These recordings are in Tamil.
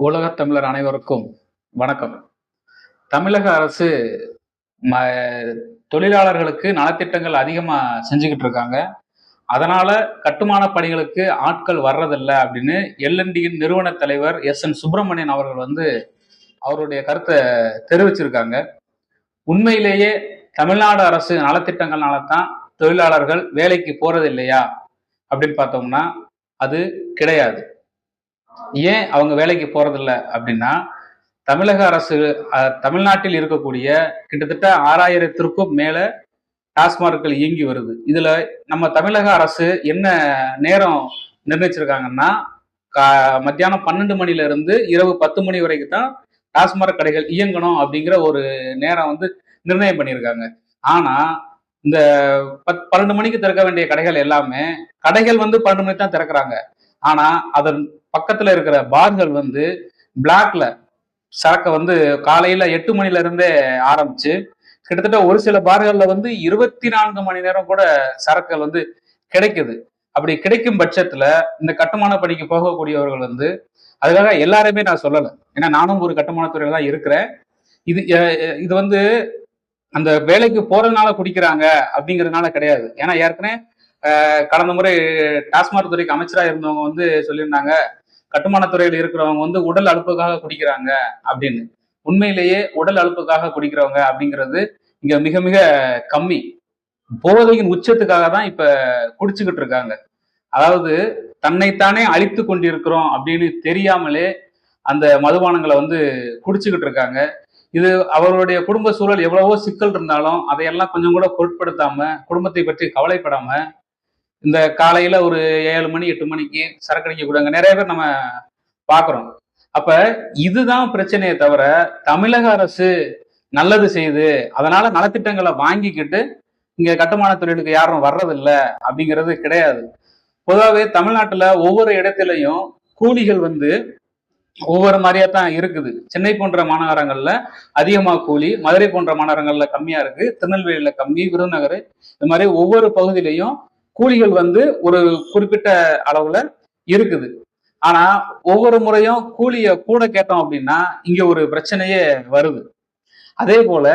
உலகத் தமிழர் அனைவருக்கும் வணக்கம். தமிழக அரசு ம தொழிலாளர்களுக்கு நலத்திட்டங்கள் அதிகமாக செஞ்சுக்கிட்டு இருக்காங்க. அதனால கட்டுமான பணிகளுக்கு ஆட்கள் வர்றதில்லை அப்படின்னு எல்என்டியின் நிறுவன தலைவர் எஸ் என் சுப்பிரமணியன் அவர்கள் வந்து அவருடைய கருத்தை தெரிவிச்சிருக்காங்க. உண்மையிலேயே தமிழ்நாடு அரசு நலத்திட்டங்கள்னால தான் தொழிலாளர்கள் வேலைக்கு போறது இல்லையா அப்படின்னு பார்த்தோம்னா அது கிடையாது. ஏன் அவங்க வேலைக்கு போறதில்ல அப்படின்னா தமிழக அரசு தமிழ்நாட்டில் இருக்கக்கூடிய கிட்டத்தட்ட ஆறாயிரத்திற்கும் மேல டாஸ்மார்க்கள் இயங்கி வருது. இதுல நம்ம தமிழக அரசு என்ன நேரம் நிர்ணயிச்சிருக்காங்கன்னா மத்தியானம் பன்னெண்டு மணில இருந்து இரவு பத்து மணி வரைக்கும் தான் டாஸ்மார்க் கடைகள் இயங்கணும் அப்படிங்கிற ஒரு நேரம் வந்து நிர்ணயம் பண்ணியிருக்காங்க. ஆனா இந்த பத் பன்னெண்டு மணிக்கு திறக்க வேண்டிய கடைகள் எல்லாமே கடைகள் வந்து பன்னெண்டு மணிக்கு தான் திறக்கிறாங்க. ஆனா அதன் பக்கத்துல இருக்கிற பார்கள் வந்து பிளாக்ல சரக்கை வந்து காலையில எட்டு மணில இருந்தே ஆரம்பிச்சு கிட்டத்தட்ட ஒரு சில பார்கள்ல வந்து இருபத்தி நான்கு மணி நேரம் கூட சரக்குகள் வந்து கிடைக்குது. அப்படி கிடைக்கும் பட்சத்துல இந்த கட்டுமான பணிக்கு போகக்கூடியவர்கள் வந்து அதுக்காக எல்லாருமே நான் சொல்லலை. ஏன்னா நானும் ஒரு கட்டுமானத்துறையில தான் இருக்கிறேன். இது இது வந்து அந்த வேலைக்கு போறதுனால குடிக்கிறாங்க அப்படிங்கிறதுனால கிடையாது. ஏன்னா ஏற்கனவே கடந்த முறை டாஸ்மாக் துறைக்கு அமைச்சராக இருந்தவங்க வந்து சொல்லியிருந்தாங்க கட்டுமானத்துறையில் இருக்கிறவங்க வந்து உடல் அழுப்புக்காக குடிக்கிறாங்க அப்படின்னு. உண்மையிலேயே உடல் அழுப்புக்காக குடிக்கிறவங்க அப்படிங்கிறது இங்க மிக மிக கம்மி. போதையின் உச்சத்துக்காக தான் இப்ப குடிச்சுக்கிட்டு இருக்காங்க. அதாவது தன்னைத்தானே அழித்து கொண்டிருக்கிறோம் அப்படின்னு தெரியாமலே அந்த மதுபானங்களை வந்து குடிச்சுக்கிட்டு இருக்காங்க. இது அவருடைய குடும்ப சூழல் எவ்வளவோ சிக்கல் இருந்தாலும் அதையெல்லாம் கொஞ்சம் கூட பொருட்படுத்தாம குடும்பத்தை பற்றி கவலைப்படாம இந்த காலையில ஒரு ஏழு மணி எட்டு மணிக்கு சரக்கு அடிக்க கூடாங்க நிறைய பேர் நம்ம பாக்குறோம் அப்ப இதுதான் பிரச்சனையே தவிர தமிழக அரசு நல்லது செய்யுது அதனால நலத்திட்டங்களை வாங்கிக்கிட்டு இங்க கட்டுமான தொழிலுக்கு யாரும் வர்றதில்ல அப்படிங்கிறது கிடையாது. பொதுவாகவே தமிழ்நாட்டுல ஒவ்வொரு இடத்துலையும் கூலிகள் வந்து ஒவ்வொரு மாதிரியா தான் இருக்குது. சென்னை போன்ற மாநகரங்கள்ல அதிகமா கூலி மதுரை போன்ற மாநகரங்கள்ல கம்மியா இருக்கு திருநெல்வேலியில கம்மி விருதுநகர் இந்த மாதிரி ஒவ்வொரு பகுதியிலையும் கூலிகள் வந்து ஒரு குறிப்பிட்ட அளவுல இருக்குது. ஆனா ஒவ்வொரு முறையும் கூலிய கூட கேட்டோம் அப்படின்னா இங்க ஒரு பிரச்சனையே வருது. அதே போல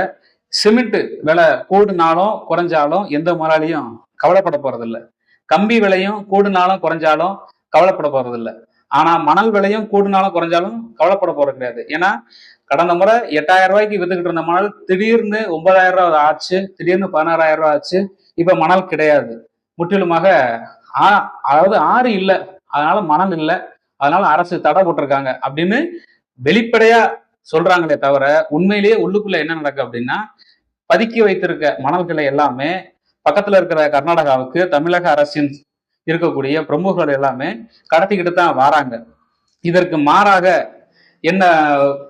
சிமெண்ட் விலை கூடுனாலும் குறைஞ்சாலும் எந்த முதலாளியும் கவலைப்பட போறதில்ல. கம்பி விலையும் கூடுனாலும் குறைஞ்சாலும் கவலைப்பட போறதில்ல. ஆனா மணல் விலையும் கூடுனாலும் குறைஞ்சாலும் கவலைப்பட போறது கிடையாது. ஏன்னா கடந்த முறை எட்டாயிரம் ரூபாய்க்கு வித்துக்கிட்டு இருந்த மணல் திடீர்னு ஒன்பதாயிரம் ரூபாய் ஆச்சு திடீர்னு பதினாறாயிரம் ரூபாய் ஆச்சு இப்ப மணல் கிடையாது. முற்றிலுமாக ஆ- அதாவது ஆறு இல்லை. அதனால மனம் இல்லை. அதனால அரசு தடை போட்டிருக்காங்க. அப்படின்னு வெளிப்படையா சொல்றாங்களே தவிர உண்மையிலேயே உள்ளுக்குள்ள என்ன நடக்கு அப்படின்னா பதுக்கி வைத்திருக்க மணல்களை எல்லாமே பக்கத்துல இருக்கிற கர்நாடகாவுக்கு தமிழக அரசின் இருக்கக்கூடிய பிரமுகர்கள் எல்லாமே கடத்திக்கிட்டு தான் வராங்க. இதற்கு மாறாக என்ன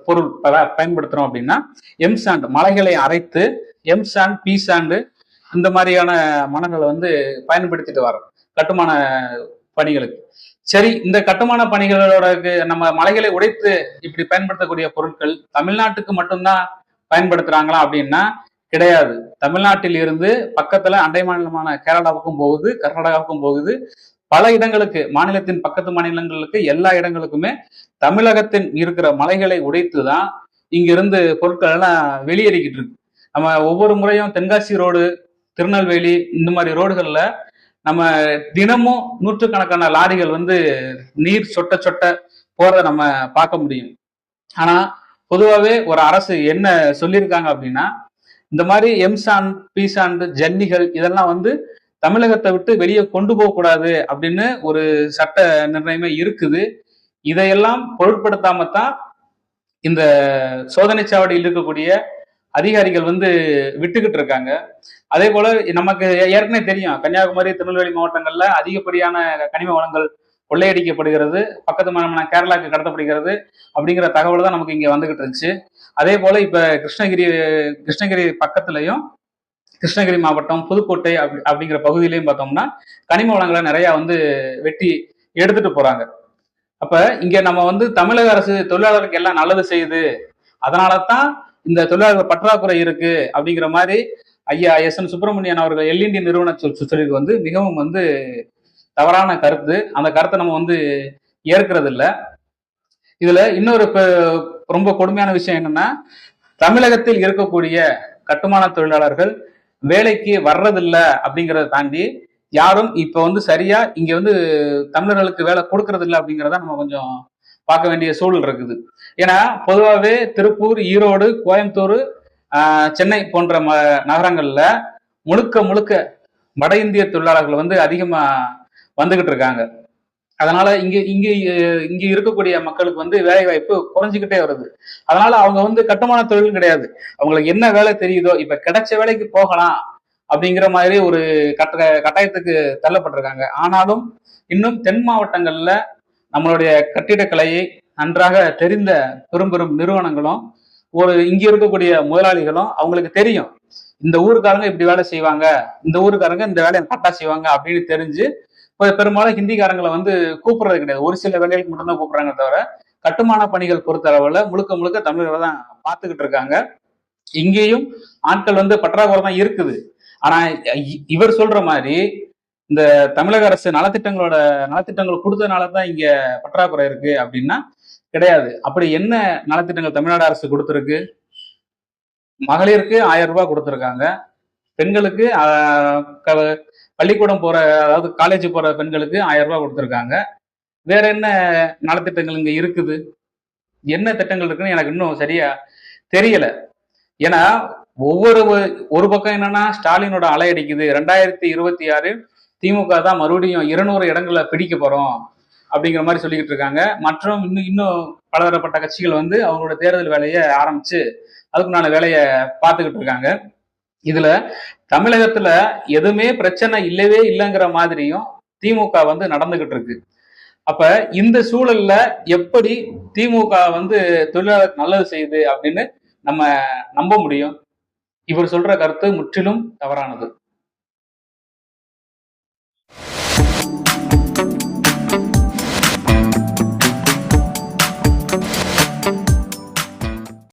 பொருள் பயன்படுத்துறோம் அப்படின்னா எம் சாண்ட் மலைகளை அரைத்து எம் சாண்ட் பி சாண்டு இந்த மாதிரியான மனங்களை வந்து பயன்படுத்திட்டு வரோம் கட்டுமான பணிகளுக்கு. சரி இந்த கட்டுமான பணிகளோட நம்ம மலைகளை உடைத்து இப்படி பயன்படுத்தக்கூடிய பொருட்கள் தமிழ்நாட்டுக்கு மட்டும்தான் பயன்படுத்துறாங்களா அப்படின்னா கிடையாது. தமிழ்நாட்டில் இருந்து பக்கத்துல அண்டை மாநிலமான கேரளாவுக்கும் போகுது கர்நாடகாவுக்கும் போகுது. பல இடங்களுக்கு மாநிலத்தின் பக்கத்து மாநிலங்களுக்கு எல்லா இடங்களுக்குமே தமிழகத்தின் இருக்கிற மலைகளை உடைத்து தான் இங்கிருந்து பொருட்கள் எல்லாம் வெளியேறிக்கிட்டு இருக்கு. நம்ம ஒவ்வொரு முறையும் தென்காசி ரோடு திருநெல்வேலி இந்த மாதிரி ரோடுகளில் நம்ம தினமும் நூற்றுக்கணக்கான லாரிகள் வந்து நீர் சொட்ட சொட்ட போறத நம்ம பார்க்க முடியும். ஆனா பொதுவாகவே ஒரு அரசு என்ன சொல்லியிருக்காங்க அப்படின்னா இந்த மாதிரி எம்சாண்ட் பீசாண்டு ஜன்னிகள் இதெல்லாம் வந்து தமிழகத்தை விட்டு வெளியே கொண்டு போகக்கூடாது அப்படின்னு ஒரு சட்ட நிர்ணயமே இருக்குது. இதையெல்லாம் பொருட்படுத்தாம தான் இந்த சோதனை சாவடியில் இருக்கக்கூடிய அதிகாரிகள் வந்து விட்டுக்கிட்டு இருக்காங்க. அதே போல நமக்கு ஏற்கனவே தெரியும் கன்னியாகுமரி திருநெல்வேலி மாவட்டங்கள்ல அதிகப்படியான கனிம வளங்கள் கொள்ளையடிக்கப்படுகிறது பக்கத்து மாநிலமான கேரளாக்கு கடத்தப்படுகிறது அப்படிங்கிற தகவல் தான் நமக்கு இங்க வந்துகிட்டு இருந்துச்சு. அதே போல இப்ப கிருஷ்ணகிரி கிருஷ்ணகிரி பக்கத்துலயும் கிருஷ்ணகிரி மாவட்டம் புதுக்கோட்டை அப்படி அப்படிங்கிற பகுதியிலையும் பார்த்தோம்னா கனிம வளங்களை நிறைய வந்து வெட்டி எடுத்துட்டு போறாங்க. அப்ப இங்க நம்ம வந்து தமிழக அரசு தொழிலாளருக்கு எல்லாம் நல்லது செய்யுது. அதனால தான் இந்த தொழிலாளர் பற்றாக்குறை இருக்கு அப்படிங்கிற மாதிரி ஐயா எஸ் என் சுப்பிரமணியன் அவர்கள் எல்இண்டி நிறுவன சொல்லிட்டு வந்து மிகவும் வந்து தவறான கருத்து. அந்த கருத்தை நம்ம வந்து ஏற்கிறது இல்லை இதுல இன்னொரு ரொம்ப கொடுமையான விஷயம் என்னன்னா தமிழகத்தில் இருக்கக்கூடிய கட்டுமான தொழிலாளர்கள் வேலைக்கு வர்றதில்ல அப்படிங்கிறத தாண்டி யாரும் இப்ப வந்து சரியா இங்க வந்து தமிழர்களுக்கு வேலை கொடுக்கறது இல்லை அப்படிங்கிறத நம்ம கொஞ்சம் பார்க்க வேண்டிய சூழல் இருக்குது. ஏன்னா பொதுவாகவே திருப்பூர் ஈரோடு கோயம்புத்தூர் ஆஹ், சென்னை போன்ற ம நகரங்கள்ல முழுக்க முழுக்க வட இந்திய தொழிலாளர்கள் வந்து அதிகமா வந்துகிட்டு இருக்காங்க. அதனால இங்க இங்க இங்க இருக்கக்கூடிய மக்களுக்கு வந்து வேலை வாய்ப்பு குறைஞ்சிக்கிட்டே வருது. அதனால அவங்க வந்து கட்டுமான தொழில் கிடையாது. அவங்களுக்கு என்ன வேலை தெரியுதோ இப்ப கிடைச்ச வேலைக்கு போகலாம் அப்படிங்கிற மாதிரி ஒரு கட்ட கட்டாயத்துக்கு தள்ளப்பட்டிருக்காங்க. ஆனாலும் இன்னும் தென் மாவட்டங்கள்ல நம்மளுடைய கட்டிடக்கலையை நன்றாக தெரிந்த பெரும் பெரும் நிறுவனங்களும் ஒரு இங்க இருக்கக்கூடிய முதலாளிகளும் அவங்களுக்கு தெரியும். இந்த ஊருக்காரங்க இப்படி வேலை செய்வாங்க இந்த ஊருக்காரங்க இந்த வேலையை கரெக்டா செய்வாங்க அப்படின்னு தெரிஞ்சு இப்போ பெரும்பாலும் ஹிந்திக்காரங்களை வந்து கூப்பிடுறது கிடையாது. ஒரு சில வேலைகளுக்கு மட்டும்தான் கூப்பிடுறாங்க தவிர கட்டுமான பணிகள் பொறுத்த அளவுல முழுக்க முழுக்க தமிழர்களை தான் பார்த்துக்கிட்டு இருக்காங்க. இங்கேயும் ஆட்கள் வந்து பற்றாக்குறை தான் இருக்குது. ஆனா இ- இவர் சொல்ற மாதிரி இந்த தமிழக அரசு நலத்திட்டங்களோட நலத்திட்டங்கள் கொடுத்ததுனால தான் இங்க பற்றாக்குறை இருக்கு அப்படின்னா கிடையாது. அப்படி என்ன நலத்திட்டங்கள் தமிழ்நாடு அரசு கொடுத்துருக்கு? மகளிருக்கு ஆயிரம் ரூபாய் கொடுத்துருக்காங்க. பெண்களுக்கு பள்ளிக்கூடம் போற அதாவது காலேஜ் போற பெண்களுக்கு ஆயிரம் ரூபாய் கொடுத்துருக்காங்க. வேற என்ன நலத்திட்டங்கள் இங்க இருக்குது? என்ன திட்டங்கள் இருக்குன்னு எனக்கு இன்னும் சரியா தெரியல. ஏன்னா ஒவ்வொரு ஒரு பக்கம் என்னன்னா ஸ்டாலினோட அலை அடிக்குது. ரெண்டாயிரத்தி இருபத்தி ஆறு திமுக தான் மறுபடியும் இருநூறு இடங்களை பிடிக்க போறோம் அப்படிங்கிற மாதிரி சொல்லிக்கிட்டு இருக்காங்க. மற்றும் இன்னும் இன்னும் பலதரப்பட்ட கட்சிகள் வந்து அவங்களோட தேர்தல் வேலையை ஆரம்பிச்சு அதுக்குண்டான வேலையை பார்த்துக்கிட்டு இருக்காங்க. இதுல தமிழகத்துல எதுவுமே பிரச்சனை இல்லவே இல்லைங்கிற மாதிரியும் திமுக வந்து நடந்துகிட்டு இருக்கு. அப்ப இந்த சூழல்ல எப்படி திமுக வந்து தொழிலாளர் நல்லது செய்யுது அப்படின்னு நம்ம நம்ப முடியும்? இவர் சொல்ற கருத்து முற்றிலும் தவறானது.